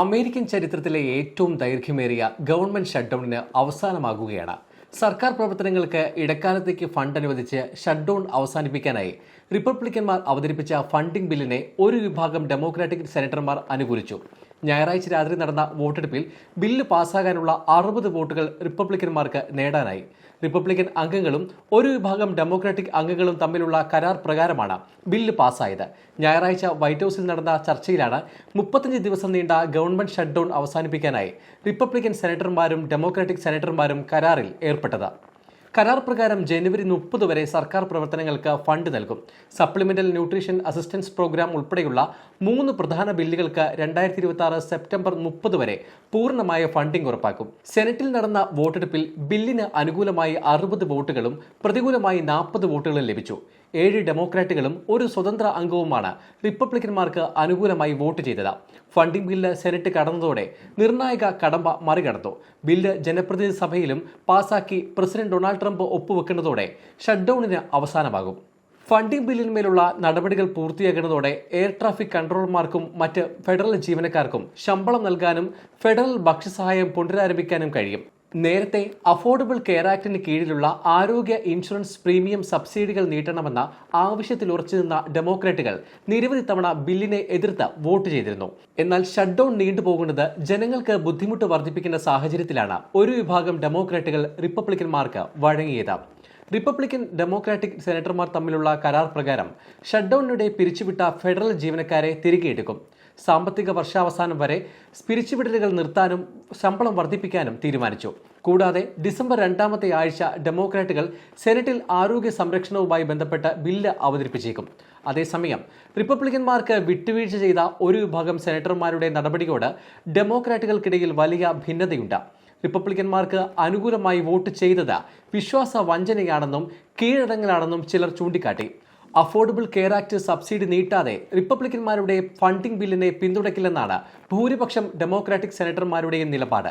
American ചരിത്രത്തിലെ ഏറ്റവും ദൈർഘ്യമേറിയ ഗവൺമെന്റ് ഷട്ട്ഡൌണിന് അവസാനമാകുകയാണ്. സർക്കാർ പ്രവർത്തനങ്ങൾക്ക് ഇടക്കാലത്തേക്ക് ഫണ്ട് അനുവദിച്ച് ഷട്ട്ഡൌൺ അവസാനിപ്പിക്കാനായി റിപ്പബ്ലിക്കന്മാർ അവതരിപ്പിച്ച ഫണ്ടിംഗ് ബില്ലിനെ ഒരു വിഭാഗം ഡെമോക്രാറ്റിക് സെനറ്റർമാർ അനുകൂലിച്ചു. ഞായറാഴ്ച രാത്രി നടന്ന വോട്ടെടുപ്പിൽ ബില്ല് പാസ്സാകാനുള്ള അറുപത് വോട്ടുകൾ റിപ്പബ്ലിക്കന്മാർക്ക് നേടാനായി. റിപ്പബ്ലിക്കൻ അംഗങ്ങളും ഒരു വിഭാഗം ഡെമോക്രാറ്റിക് അംഗങ്ങളും തമ്മിലുള്ള കരാർ പ്രകാരമാണ് ബില്ല് പാസ്സായത്. ഞായറാഴ്ച വൈറ്റ് ഹൌസിൽ നടന്ന ചർച്ചയിലാണ് മുപ്പത്തഞ്ച് ദിവസം നീണ്ട ഗവൺമെന്റ് ഷട്ട്ഡൌൺ അവസാനിപ്പിക്കാനായി റിപ്പബ്ലിക്കൻ സെനറ്റർമാരും ഡെമോക്രാറ്റിക് സെനറ്റർമാരും കരാറിൽ ഏർപ്പെട്ടത്. കരാർ പ്രകാരം ജനുവരി മുപ്പത് വരെ സർക്കാർ പ്രവർത്തനങ്ങൾക്ക് ഫണ്ട് നൽകും. സപ്ലിമെന്റൽ ന്യൂട്രീഷൻ അസിസ്റ്റൻസ് പ്രോഗ്രാം ഉൾപ്പെടെയുള്ള മൂന്ന് പ്രധാന ബില്ലുകൾക്ക് രണ്ടായിരത്തി ഇരുപത്തി സെപ്റ്റംബർ മുപ്പത് വരെ പൂർണമായ ഫണ്ടിംഗ് ഉറപ്പാക്കും. സെനറ്റിൽ നടന്ന വോട്ടെടുപ്പിൽ ബില്ലിന് അനുകൂലമായി അറുപത് വോട്ടുകളും പ്രതികൂലമായി നാൽപ്പത് വോട്ടുകളും ലഭിച്ചു. ഏഴ് ഡെമോക്രാറ്റുകളും ഒരു സ്വതന്ത്ര അംഗവുമാണ് റിപ്പബ്ലിക്കന്മാർക്ക് അനുകൂലമായി വോട്ട് ചെയ്തത്. ഫണ്ടിംഗ് ബില്ല് സെനറ്റ് കടന്നതോടെ നിർണായക കടമ്പ മറികടന്നു. ബില്ല് ജനപ്രതിനിധി സഭയിലും പാസാക്കി പ്രസിഡന്റ് ഡൊണാൾഡ് ട്രംപ് ഒപ്പുവെക്കുന്നതോടെ ഷട്ട്ഡൌണിന് അവസാനമാകും. ഫണ്ടിംഗ് ബില്ലിന്മേലുള്ള നടപടികൾ പൂർത്തിയാകുന്നതോടെ എയർ ട്രാഫിക് കൺട്രോളർമാർക്കും മറ്റ് ഫെഡറൽ ജീവനക്കാർക്കും ശമ്പളം നൽകാനും ഫെഡറൽ ഭക്ഷ്യസഹായം പുനരാരംഭിക്കാനും കഴിയും. നേരത്തെ അഫോർഡബിൾ കെയർ ആക്ടിന് കീഴിലുള്ള ആരോഗ്യ ഇൻഷുറൻസ് പ്രീമിയം സബ്സിഡികൾ നീട്ടണമെന്ന ആവശ്യത്തിൽ ഉറച്ചുനിന്ന ഡെമോക്രാറ്റുകൾ നിരവധി തവണ ബില്ലിനെ എതിർത്ത് വോട്ട് ചെയ്തിരുന്നു. എന്നാൽ ഷട്ട്ഡൌൺ നീണ്ടുപോകുന്നത് ജനങ്ങൾക്ക് ബുദ്ധിമുട്ട് വർദ്ധിപ്പിക്കുന്ന സാഹചര്യത്തിലാണ് ഒരു വിഭാഗം ഡെമോക്രാറ്റുകൾ റിപ്പബ്ലിക്കന്മാർക്ക് വഴങ്ങിയത്. റിപ്പബ്ലിക്കൻ ഡെമോക്രാറ്റിക് സെനറ്റർമാർ തമ്മിലുള്ള കരാർ പ്രകാരം ഷട്ട്ഡൌണിനിടെ പിരിച്ചുവിട്ട ഫെഡറൽ ജീവനക്കാരെ തിരികെ എടുക്കും. സാമ്പത്തിക വർഷാവസാനം വരെ പിരിച്ചുവിടലുകൾ നിർത്താനും ശമ്പളം വർദ്ധിപ്പിക്കാനും തീരുമാനിച്ചു. കൂടാതെ ഡിസംബർ രണ്ടാമത്തെ ആഴ്ച ഡെമോക്രാറ്റുകൾ സെനറ്റിൽ ആരോഗ്യ സംരക്ഷണവുമായി ബന്ധപ്പെട്ട ബില്ല് അവതരിപ്പിച്ചേക്കും. അതേസമയം റിപ്പബ്ലിക്കന്മാർക്ക് വിട്ടുവീഴ്ച ചെയ്ത ഒരു വിഭാഗം സെനറ്റർമാരുടെ നടപടിയോട് ഡെമോക്രാറ്റുകൾക്കിടയിൽ വലിയ ഭിന്നതയുണ്ട്. റിപ്പബ്ലിക്കന്മാർക്ക് അനുകൂലമായി വോട്ട് ചെയ്തത് വിശ്വാസ വഞ്ചനയാണെന്നും കീഴടങ്ങലാണെന്നും ചിലർ ചൂണ്ടിക്കാട്ടി. അഫോർഡബിൾ കെയർ ആക്ട് സബ്സിഡി നീട്ടാതെ റിപ്പബ്ലിക്കന്മാരുടെ ഫണ്ടിംഗ് ബില്ലിനെ പിന്തുണയ്ക്കില്ലെന്നാണ് ഭൂരിപക്ഷം ഡെമോക്രാറ്റിക് സെനറ്റർമാരുടെയും നിലപാട്.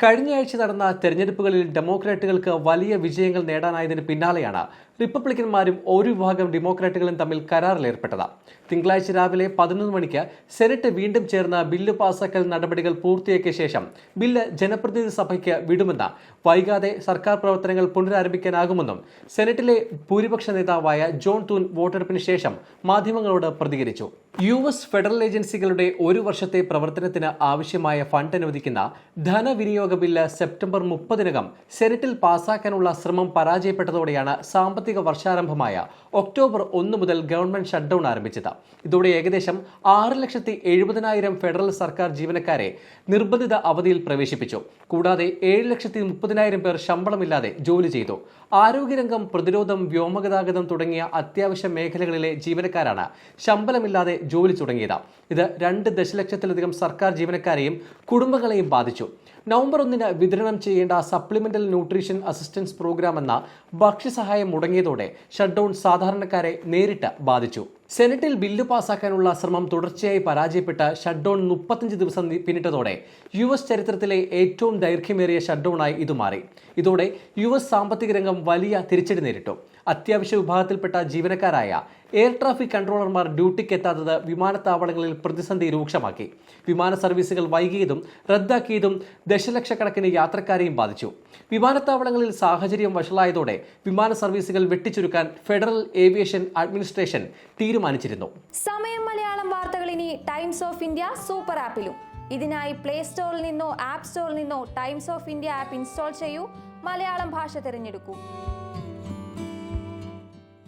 കഴിഞ്ഞയാഴ്ച നടന്ന തെരഞ്ഞെടുപ്പുകളിൽ ഡെമോക്രാറ്റുകൾക്ക് വലിയ വിജയങ്ങൾ നേടാനായതിന് പിന്നാലെയാണ് റിപ്പബ്ലിക്കന്മാരും ഒരു വിഭാഗം ഡെമോക്രാറ്റുകളും തമ്മിൽ കരാറിലേർപ്പെട്ടത്. തിങ്കളാഴ്ച രാവിലെ പതിനൊന്ന് മണിക്ക് സെനറ്റ് വീണ്ടും ചേർന്ന ബില്ല് പാസാക്കൽ നടപടികൾ പൂർത്തിയാക്കിയ ശേഷം ബില്ല് ജനപ്രതിനിധി സഭയ്ക്ക് വിടുമെന്ന് വൈകാതെ സർക്കാർ പ്രവർത്തനങ്ങൾ പുനരാരംഭിക്കാനാകുമെന്നും സെനറ്റിലെ ഭൂരിപക്ഷ നേതാവായ ജോൺ തൂൻ വോട്ടെടുപ്പിന് ശേഷം മാധ്യമങ്ങളോട് പ്രതികരിച്ചു. യു എസ് ഫെഡറൽ ഏജൻസികളുടെ ഒരു വർഷത്തെ പ്രവർത്തനത്തിന് ആവശ്യമായ ഫണ്ട് അനുവദിക്കുന്ന ധനവിനിയോഗ ബില്ല് സെപ്റ്റംബർ മുപ്പതിനകം സെനറ്റിൽ പാസാക്കാനുള്ള ശ്രമം പരാജയപ്പെട്ടതോടെയാണ് സാമ്പത്തിക വർഷാരംഭമായ ഒക്ടോബർ ഒന്ന് മുതൽ ഗവൺമെന്റ് ഷട്ട്ഡൌൺ ആരംഭിച്ചത്. ഇതോടെ ഏകദേശം ആറ് ലക്ഷത്തി എഴുപതിനായിരം ഫെഡറൽ സർക്കാർ ജീവനക്കാരെ നിർബന്ധിത അവധിയിൽ പ്രവേശിപ്പിച്ചു. കൂടാതെ ഏഴ് ലക്ഷത്തി മുപ്പതിനായിരം പേർ ശമ്പളമില്ലാതെ ജോലി ചെയ്തു. ആരോഗ്യരംഗം പ്രതിരോധം വ്യോമഗതാഗതം തുടങ്ങിയ അത്യാവശ്യ മേഖലകളിലെ ജീവനക്കാരാണ് ശമ്പളമില്ലാതെ ജോലി തുടങ്ങിയത്. ഇത് രണ്ട് ദശലക്ഷത്തിലധികം സർക്കാർ ജീവനക്കാരെയും കുടുംബങ്ങളെയും ബാധിച്ചു. നവംബർ ഒന്നിന് വിതരണം ചെയ്യേണ്ട സപ്ലിമെന്റൽ ന്യൂട്രീഷൻ അസിസ്റ്റൻസ് പ്രോഗ്രാം എന്ന ഭക്ഷ്യസഹായം മുടങ്ങിയതോടെ ഷട്ട്ഡൌൺ സാധാരണക്കാരെ നേരിട്ട് ബാധിച്ചു. സെനറ്റിൽ ബില്ല് പാസാക്കാനുള്ള ശ്രമം തുടർച്ചയായി പരാജയപ്പെട്ട ഷട്ട്ഡൌൺ മുപ്പത്തഞ്ച് ദിവസം പിന്നിട്ടതോടെ യു എസ് ചരിത്രത്തിലെ ഏറ്റവും ദൈർഘ്യമേറിയ ഷട്ട്ഡൌണായി ഇത് മാറി. ഇതോടെ യു എസ് സാമ്പത്തിക രംഗം വലിയ തിരിച്ചടി നേരിട്ടു. അത്യാവശ്യ വിഭാഗത്തിൽപ്പെട്ട ജീവനക്കാരായ എയർ ട്രാഫിക് കൺട്രോളർമാർ ഡ്യൂട്ടിക്ക് എത്താത്തത് വിമാനത്താവളങ്ങളിൽ പ്രതിസന്ധി രൂക്ഷമാക്കി. വിമാന സർവീസുകൾ വൈകിയതും റദ്ദാക്കിയതും ദശലക്ഷക്കണക്കിന് യാത്രക്കാരെയും ബാധിച്ചു. വിമാനത്താവളങ്ങളിൽ സാഹചര്യം വഷളായതോടെ വിമാന സർവീസുകൾ വെട്ടിച്ചുരുക്കാൻ ഫെഡറൽ ഏവിയേഷൻ അഡ്മിനിസ്ട്രേഷൻ തീരുമാനിച്ചിരുന്നു. സമയം മലയാളം വാർത്തകൾ ഇനി ടൈംസ് ഓഫ് ഇന്ത്യ സൂപ്പർ ആപ്പിലും. ഇതിനായി പ്ലേ സ്റ്റോറിൽ നിന്നോ ആപ്പ് സ്റ്റോറിൽ നിന്നോ Times of India app install ചെയ്യൂ. മലയാളം ഭാഷ തിരഞ്ഞെടുക്കൂ.